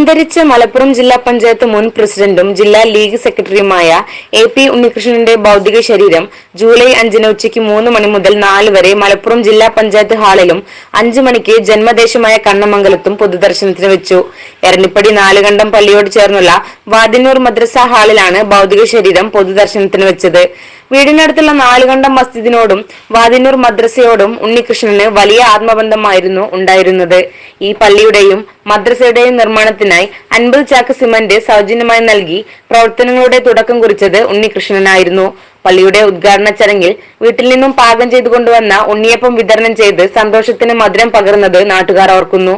അന്തരിച്ച മലപ്പുറം ജില്ലാ പഞ്ചായത്ത് മുൻ പ്രസിഡന്റും ജില്ലാ ലീഗ് സെക്രട്ടറിയുമായ എ പി ഉണ്ണികൃഷ്ണന്റെ ഭൗതിക ശരീരം ജൂലൈ അഞ്ചിന് ഉച്ചയ്ക്ക് മൂന്ന് മണി മുതൽ നാല് വരെ മലപ്പുറം ജില്ലാ പഞ്ചായത്ത് ഹാളിലും അഞ്ചു മണിക്ക് ജന്മദേശമായ കണ്ണമംഗലത്തും പൊതുദർശനത്തിന് വെച്ചു. എരണിപ്പടി നാലുകണ്ടം പള്ളിയോട് ചേർന്നുള്ള വാദിനൂർ മദ്രസ ഹാളിലാണ് ഭൗതിക ശരീരം പൊതുദർശനത്തിന് വെച്ചത്. വീടിനടുത്തുള്ള നാലുകണ്ടം മസ്ജിദിനോടും വാദിനൂർ മദ്രസയോടും ഉണ്ണികൃഷ്ണന് വലിയ ആത്മബന്ധമായിരുന്നു ഉണ്ടായിരുന്നത്. ഈ പള്ളിയുടെയും മദ്രസയുടെയും നിർമ്മാണത്തിനായി അൻപത് ചാക്ക് സിമന്റ് സൗജന്യമായി നൽകി പ്രവർത്തനങ്ങളുടെ തുടക്കം കുറിച്ചത് ഉണ്ണികൃഷ്ണനായിരുന്നു. പള്ളിയുടെ ഉദ്ഘാടന ചടങ്ങിൽ വീട്ടിൽ നിന്നും പാകം ചെയ്തു കൊണ്ടുവന്ന ഉണ്ണിയപ്പം വിതരണം ചെയ്ത് സന്തോഷത്തിന് മധുരം പകർന്നത് നാട്ടുകാർ ഓർക്കുന്നു.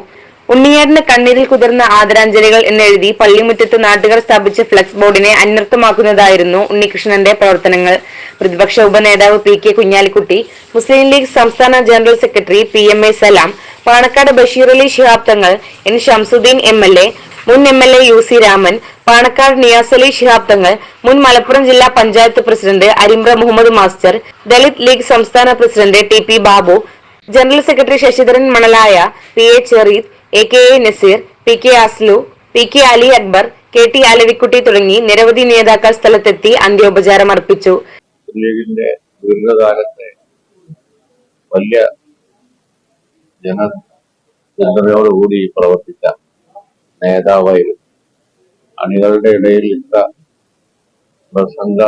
ഉണ്ണിയേറിന് കണ്ണീരിൽ കുതിർന്ന ആദരാഞ്ജലികൾ എന്നെഴുതി പള്ളിമുറ്റത്ത് നാട്ടുകാർ സ്ഥാപിച്ച ഫ്ലക്സ് ബോർഡിനെ അന്വർത്ഥമാക്കുന്നതായിരുന്നു ഉണ്ണികൃഷ്ണന്റെ പ്രവർത്തനങ്ങൾ. പ്രതിപക്ഷ ഉപനേതാവ് P K Kunhalikutty Muslim league സംസ്ഥാന general secretary P M A Salam Panakkad Basheer Ali Shihab Thangal N Shamsuddeen M L A മുൻ M L A U C Raman Panakkad Niyas Ali Shihab Thangal മുൻ മലപ്പുറം ജില്ലാ panchayat president അരിമ്ര Muhammad master Dalit league സംസ്ഥാന president T P Babu general secretary Sasidharan Manalaya P A Chereed A K A Naseer P K Aslu P K Ali Akbar K T Alavikutty തുടങ്ങി നിരവധി നേതാക്കൾ സ്ഥലത്തെത്തി അന്ത്യോപചാരം അർപ്പിച്ചു. ദീർഘകാലത്തെ വലിയ ജന ജനതയോടുകൂടി പ്രവർത്തിച്ച നേതാവായിരുന്നു. അണികളുടെ ഇടയിൽ ഇത്ര പ്രസംഗ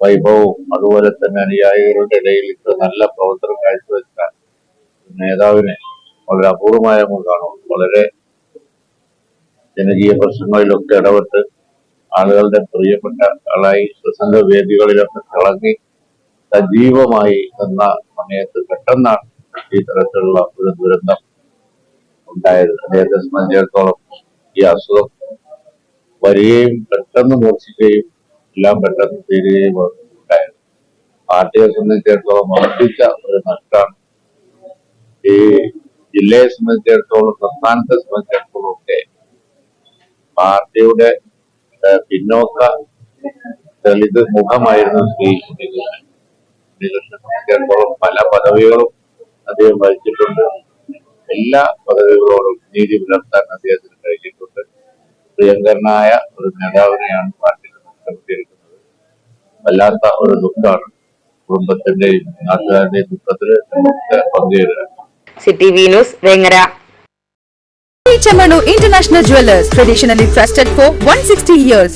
വൈഭവവും അതുപോലെ തന്നെ അനുയായികളുടെ ഇടയിൽ ഇത്ര നല്ല പ്രവർത്തനം കാഴ്ചവെച്ച നേതാവിനെ വളരെ അപൂർവമായ കൊണ്ടാണ് കാണും വളരെ ജനകീയ പ്രശ്നങ്ങളിലൊക്കെ ഇടപെട്ട് ആളുകളുടെ പ്രിയപ്പെട്ട ആളായി പ്രസംഗ വേദികളിലൊക്കെ തിളങ്ങി സജീവമായി നിന്ന സമയത്ത് പെട്ടെന്നാണ് ഈ തരത്തിലുള്ള ഒരു ദുരന്തം ഉണ്ടായത്. അദ്ദേഹത്തെ സംബന്ധിച്ചിടത്തോളം ഈ അസുഖം വരികയും പെട്ടെന്ന് മൂർച്ഛിക്കുകയും എല്ലാം പെട്ടെന്ന് തീരുകയും ഉണ്ടായത്. പാർട്ടിയെ സംബന്ധിച്ചിടത്തോളം വർദ്ധിച്ച ഒരു നഷ്ടമാണ് ജില്ലയെ സംബന്ധിച്ചിടത്തോളം സംസ്ഥാനത്തെ സംബന്ധിച്ചിടത്തോളം ഒക്കെ പാർട്ടിയുടെ പിന്നോക്ക ദളിത് മുഖമായിരുന്നു ശ്രീ ഉണ്ണികൃഷ്ണൻ സംബന്ധിച്ചിടത്തോളം പല പദവികളും അദ്ദേഹം വഹിച്ചിട്ടുണ്ട്. എല്ലാ പദവികളോടും നീതി പുലർത്താൻ അദ്ദേഹത്തിന് കഴിഞ്ഞിട്ടുണ്ട്. പ്രിയങ്കരനായ ഒരു നേതാവിനെയാണ് പാർട്ടി നിർത്തിയിരിക്കുന്നത് വല്ലാത്ത ഒരു ദുഃഖമാണ് കുടുംബത്തിന്റെയും നാട്ടുകാരുടെയും ദുഃഖത്തിൽ നമുക്ക് പങ്കുചേരുക city V news Vengara Chamanu International Jewelers, traditionally trusted for 160 years.